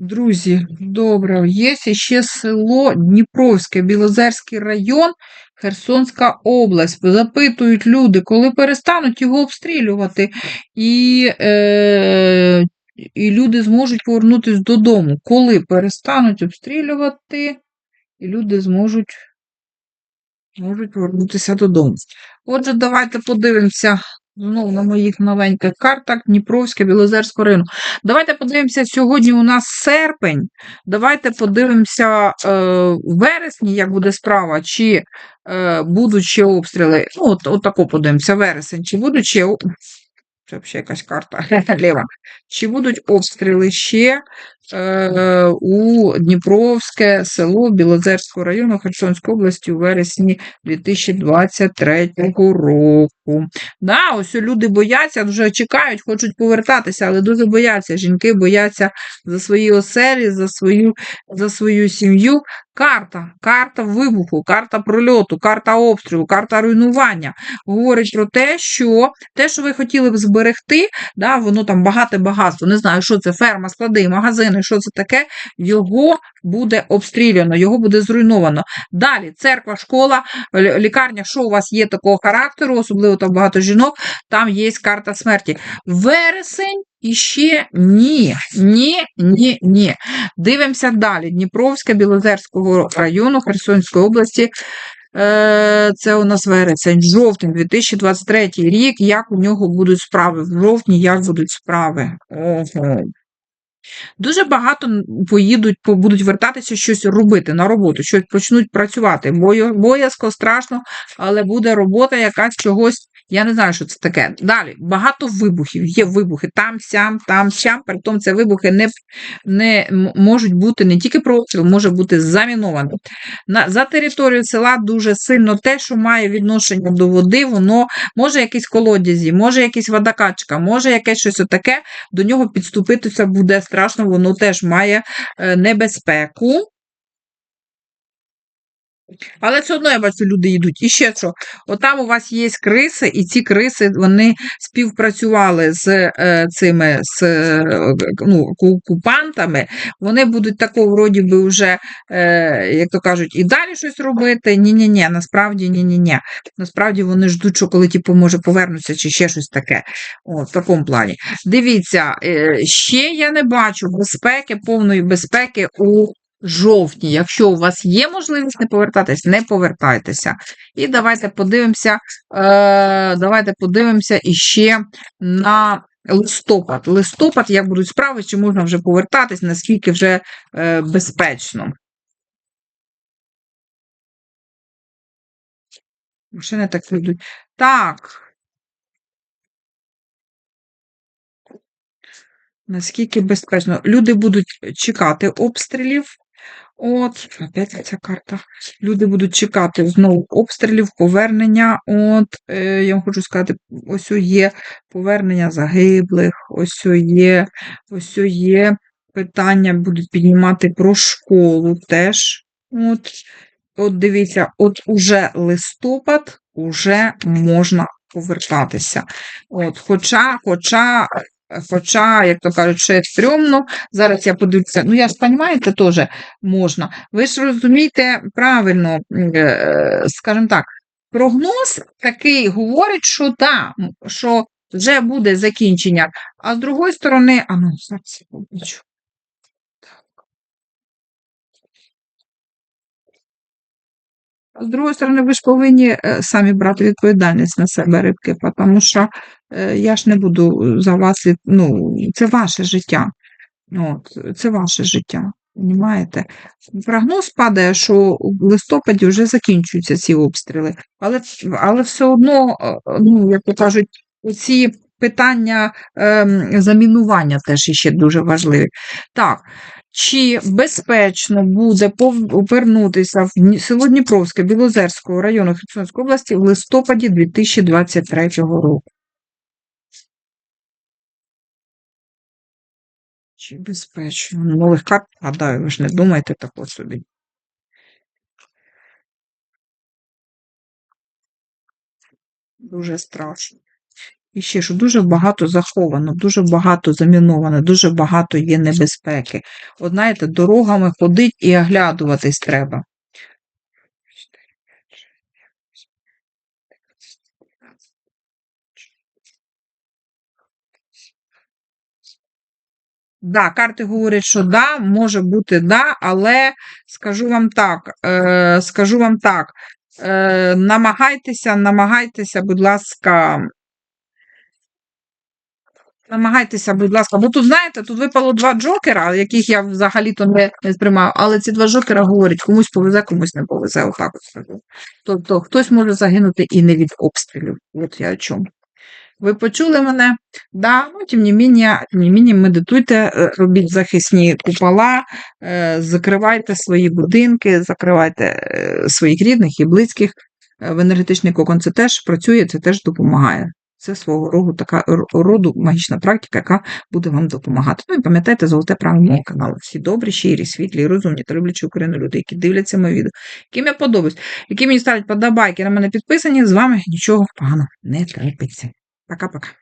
Друзі, добре, є ще село Дніпровське, Білозерський район, Херсонська область. Запитують люди, коли перестануть його обстрілювати, і, е, і люди зможуть повернутися додому. Коли перестануть обстрілювати, і люди зможуть, зможуть повернутися додому. Отже, давайте подивимося знову на моїх новеньких картах Дніпровське, Білозерського району. Давайте подивимося, сьогодні у нас серпень. Давайте подивимося е, в вересні, як буде справа, чи е, будуть ще обстріли. Ну, от, от тако подивимося, вересень, чи будуть ще. Це взагалі якась карта ліва. Чи будуть обстріли ще у Дніпровське село Білозерського району Херсонської області у вересні 2023 року. Да, ось люди бояться, вже чекають, хочуть повертатися, але дуже бояться. Жінки бояться за свої оселі, за свою, за свою сім'ю. Карта, карта вибуху, карта прольоту, карта обстрілу, карта руйнування говорить про те, що те, що ви хотіли б зберегти, да, воно там багате багатство. Не знаю, що це ферма, склади, магазини, що це таке, його буде обстріляно, його буде зруйновано. Далі церква, школа, лікарня, що у вас є такого характеру, особливо там багато жінок, там є карта смерті. Вересень і ще ні, ні, ні, ні. Дивимося далі. Дніпровська, Білозерського району Херсонської області. Е, Це у нас вересень, жовтень 2023 рік. Як у нього будуть справи? В жовтні як будуть справи? Ого. Дуже багато поїдуть, по- будуть вертатися щось робити на роботу, щось почнуть працювати. Боязко, страшно, але буде робота якась чогось. Я не знаю, що це таке. Далі багато вибухів. Є вибухи там, сям, там, сям. Притом це вибухи не, не можуть бути не тільки простріл, може бути заміновано. На, за територією села дуже сильно те, що має відношення до води, воно може якісь колодязі, може якісь водокачка, може якесь щось таке, до нього підступитися буде страшно, воно теж має е, небезпеку. Але все одно я бачу, люди йдуть. І ще що, отам у вас є криси, і ці криси вони співпрацювали з е, цими з, е, ну, окупантами. Вони будуть такого вроді би вже, е, як то кажуть, і далі щось робити. Ні-ні-ні, насправді ні-ні-ні. Насправді вони ждуть, що коли типу, може повернуться, чи ще щось таке. О, в такому плані. Дивіться, е, ще я не бачу безпеки, повної безпеки у жовтні. Якщо у вас є можливість не повертатись, не повертайтеся. І давайте подивимося, е, давайте подивимося іще на листопад. Листопад, як будуть справи, чи можна вже повертатись, наскільки вже е, безпечно. Машини так йдуть. Так. Наскільки безпечно? Люди будуть чекати обстрілів. От, опять ця карта. Люди будуть чекати знову обстрілів, повернення. От, е, я вам хочу сказати, ось є повернення загиблих, ось є, ось є питання будуть піднімати про школу теж. От, от дивіться, от уже листопад, уже можна повертатися. От, хоча, хоча, хоча, як то кажуть, ще стрьомно, зараз я подивлюся, ну я ж розумієте, теж можна. Ви ж розумієте правильно, е, скажімо так, прогноз такий говорить, що да, що вже буде закінчення. А з другої сторони, а ну, зараз побачу. З другої сторони, ви ж повинні е, самі брати відповідальність на себе, рибки, тому що я ж не буду за вас, ну, це ваше життя. От, це ваше життя. Понімаєте? Прогноз падає, що в листопаді вже закінчуються ці обстріли. Але, але все одно, е, ну, як то кажуть, ці питання ем, замінування теж іще дуже важливі. Так, чи безпечно буде повернутися в село Дніпровське Білозерського району Херсонської області в листопаді 2023 року? Безпечно? Ну, Нових карт гадаю, ви ж не думайте тако собі. Дуже страшно. І ще що дуже багато заховано, дуже багато заміновано, дуже багато є небезпеки. От знаєте, дорогами ходить і оглядуватись треба. Да, карти говорять, що да, може бути да, але скажу вам так, е, скажу вам так, е, намагайтеся, намагайтеся, будь ласка, намагайтеся, будь ласка, бо тут, знаєте, тут випало два джокера, яких я взагалі-то не, не сприймаю, але ці два джокера говорять, комусь повезе, комусь не повезе, отак от. Тобто хтось може загинути і не від обстрілів. От я о чому. Ви почули мене? Да, ну, тим не менее, тим не менее, медитуйте, е, робіть захисні купола, е, закривайте свої будинки, закривайте е, своїх рідних і близьких. В енергетичний кокон це теж працює, це теж допомагає. Це свого роду така роду магічна практика, яка буде вам допомагати. Ну і пам'ятайте золоте правило мого каналу. Всі добрі, щирі, світлі, розумні та люблячі Україну люди, які дивляться мої відео, яким я подобаюсь, які мені ставлять подобайки, на мене підписані, з вами нічого поганого не трапиться. Пока-пока.